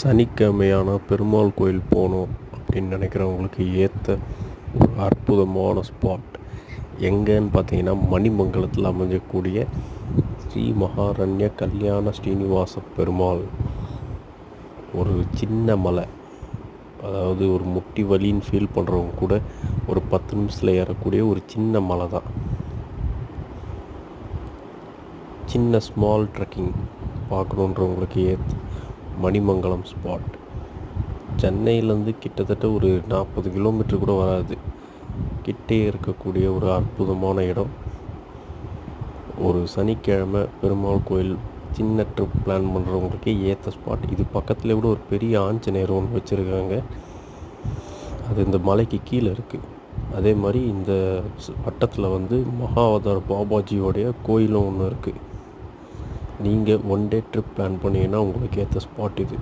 சனிக்கிழமையான பெருமாள் கோயில் போகணும் அப்படின்னு நினைக்கிறவங்களுக்கு ஏற்ற ஒரு அற்புதமான ஸ்பாட் எங்கேன்னு பார்த்தீங்கன்னா மணிமங்கலத்தில் அமைஞ்சக்கூடிய ஸ்ரீ மகாரண்ய கல்யாண ஸ்ரீனிவாச பெருமாள். ஒரு சின்ன மலை. அதாவது ஒரு முட்டி வலின்னு ஃபீல் பண்ணுறவங்க கூட ஒரு பத்து நிமிஷத்தில் ஏறக்கூடிய ஒரு சின்ன மலை தான். சின்ன ஸ்மால் ட்ரெக்கிங் பார்க்கணுன்றவங்களுக்கு ஏற்ற மணிமங்கலம் ஸ்பாட் சென்னையிலேருந்து கிட்டத்தட்ட ஒரு நாற்பது கிலோமீட்டர் கூட வராது. கிட்டே இருக்கக்கூடிய ஒரு அற்புதமான இடம். ஒரு சனிக்கிழமை பெருமாள் கோயில் சின்ன ட்ரிப் பிளான் பண்ணுறவங்களுக்கே ஏற்ற ஸ்பாட் இது பக்கத்தில் கூட ஒரு பெரிய ஆஞ்சநேயர் ஒன்று வச்சுருக்காங்க. அது இந்த மலைக்கு கீழே இருக்குது அதே மாதிரி இந்த வட்டத்தில் வந்து மகாவதார் பாபாஜியோடைய கோயிலும் ஒன்று இருக்குது நீங்கள் ஒன் டே ட்ரிப் பிளான் பண்ணீங்கன்னா உங்களுக்கு ஏற்ற ஸ்பாட் இது.